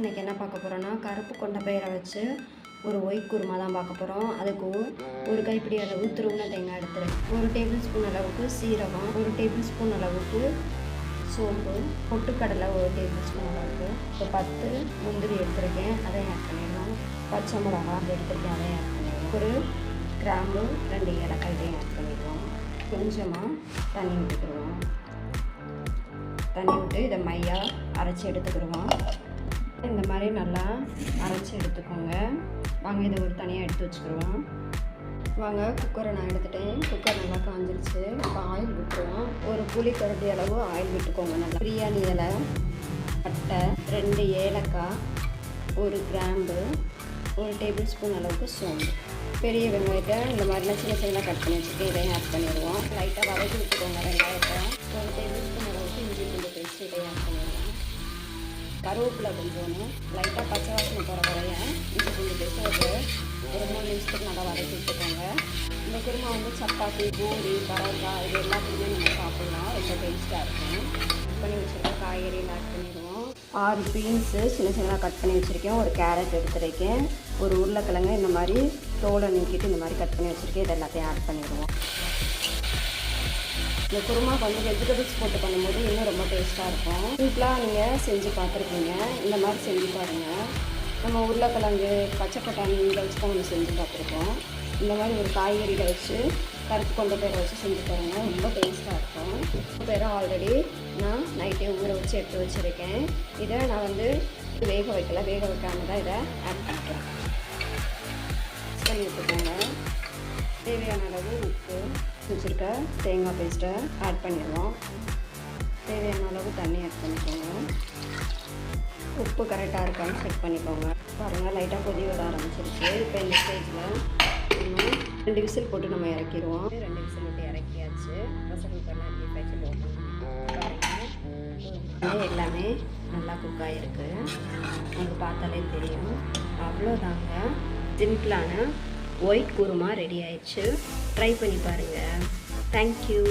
இன்றைக்கி என்ன பார்க்க போகிறோன்னா கருப்பு கொண்ட பயிரை வச்சு ஒரு ஒயிட் குருமா தான் பார்க்க போகிறோம் அதுக்கு ஒரு கைப்பிடி அளவு துருவின தேங்காய் எடுத்துருக்கேன் ஒரு டேபிள் ஸ்பூன் அளவுக்கு சீரகம் ஒரு டேபிள் ஸ்பூன் அளவுக்கு சோம்பு பொட்டுக்கடலை ஒரு டேபிள் ஸ்பூன் அளவுக்கு. இப்போ பத்து முந்திரி எடுத்திருக்கேன் அதை ஆட் பண்ணிடணும். பச்சை மிளகா எடுத்திருக்கேன் அதை ஆட் பண்ணிடுவோம் ஒரு கிராம்பு ரெண்டு ஏலக்காய் இதையும் ஆட் பண்ணிடுவோம் கொஞ்சமாக தண்ணி விட்டுக்கிடுவோம் தண்ணி விட்டு இதை மையாக அரைச்சி எடுத்துக்கிடுவோம். இந்த மாதிரி நல்லா அரைச்சி எடுத்துக்கோங்க. வாங்க இதை ஒரு தனியாக எடுத்து வச்சுக்கிடுவோம். வாங்க குக்கரை நான் எடுத்துட்டேன். குக்கர் நல்லா காஞ்சிருச்சு. இப்போ ஆயில் விட்டுருவோம். ஒரு புளி கரட்டி அளவு ஆயில் விட்டுக்கோங்க. நல்லா பிரியாணி இலை பட்டை ரெண்டு ஏலக்காய் ஒரு கிராம்பு ஒரு டேபிள் ஸ்பூன் அளவுக்கு சோம்பு. பெரிய வெங்காயத்தை இந்த மாதிரிலாம் சின்ன சின்னதாக கட் பண்ணி வச்சுட்டு இதையும் ஆட் பண்ணிடுவோம். லைட்டாக வதக்கி விட்டுக்கோங்க வெங்காயத்தை. ஒரு டேபிள் கருவேப்பிலை கொஞ்சம் லைட்டாக பச்சை வாசனை போகிற வரைய? இது கொஞ்சம் பெஸ்ட்டு ஒரு ஒரு மூணு நிமிஷத்துக்கு நல்லா வதக்கி விட்டுக்கோங்க. இந்த குருமா வந்து சப்பாத்தி பூரி பரோட்டா இது எல்லாத்துக்குமே நம்ம சாப்பிட்லாம். ரொம்ப டேஸ்ட்டாக இருக்கும். கட் பண்ணி வச்சுருக்க காய்கறியில் ஆட் பண்ணிடுவோம். ஆறு பீன்ஸு சின்ன சின்னதாக கட் பண்ணி வச்சுருக்கேன். ஒரு கேரட் எடுத்துருக்கேன். ஒரு உருளைக்கிழங்கு இந்த மாதிரி தோலை நீக்கிட்டு இந்த மாதிரி கட் பண்ணி வச்சுருக்கேன். இது எல்லாத்தையும் ஆட் பண்ணிடுவோம். இந்த குருமா வந்து வெஜிடபிள்ஸ் போட்டு பண்ணும்போது இன்னும் ரொம்ப டேஸ்ட்டாக இருக்கும். சிம்பிளாக நீங்கள் செஞ்சு பார்த்துருக்கீங்க இந்த மாதிரி செஞ்சு பாருங்கள் நம்ம உருளைக்கிழங்கு பச்சை பட்டாணி இதை வச்சு தான் நம்ம செஞ்சு பார்த்துருக்கோம். இந்த மாதிரி ஒரு காய்கறியில் வச்சு கருப்பு கொண்ட பேரை வச்சு செஞ்சு பாருங்க. ரொம்ப டேஸ்ட்டாக இருக்கும். பேரை ஆல்ரெடி நான் நைட்டே ஊற வச்சு எடுத்து வச்சுருக்கேன். இதை நான் வந்து வேக வைக்கல. வேக வைக்காம தான் இதை ஆட் பண்ணிக்கிறேன். பண்ணி விட்டுக்கோங்க தேவையான அளவு உப்பு. வச்சுருக்க தேங்காய் பேஸ்ட்டை ஆட் பண்ணிடுவோம். தேவையான அளவு தண்ணி ஆட் பண்ணிக்கோங்க. உப்பு கரெக்டாக இருக்கான்னு செக் பண்ணிக்கோங்க. பாருங்கள் லைட்டாக கொதி வர ஆரம்பிச்சிருச்சு. இப்போ இந்த ஸ்டேஜில் இன்னும் ரெண்டு விசில் போட்டு நம்ம இறக்கிடுவோம். ரெண்டு விசில் விட்டு இறக்கியாச்சு. ப்ரெஷர் குக்கரில் எப்படி பேச்சு பாருங்கள் எல்லாமே நல்லா குக் ஆகிருக்கு உங்களுக்கு பார்த்தாலே தெரியும். அவ்வளோதாங்க சிம்பிளான ஒயிட் குருமா ரெடி ஆயிடுச்சு. ட்ரை பண்ணி பாருங்கள் தேங்க்யூ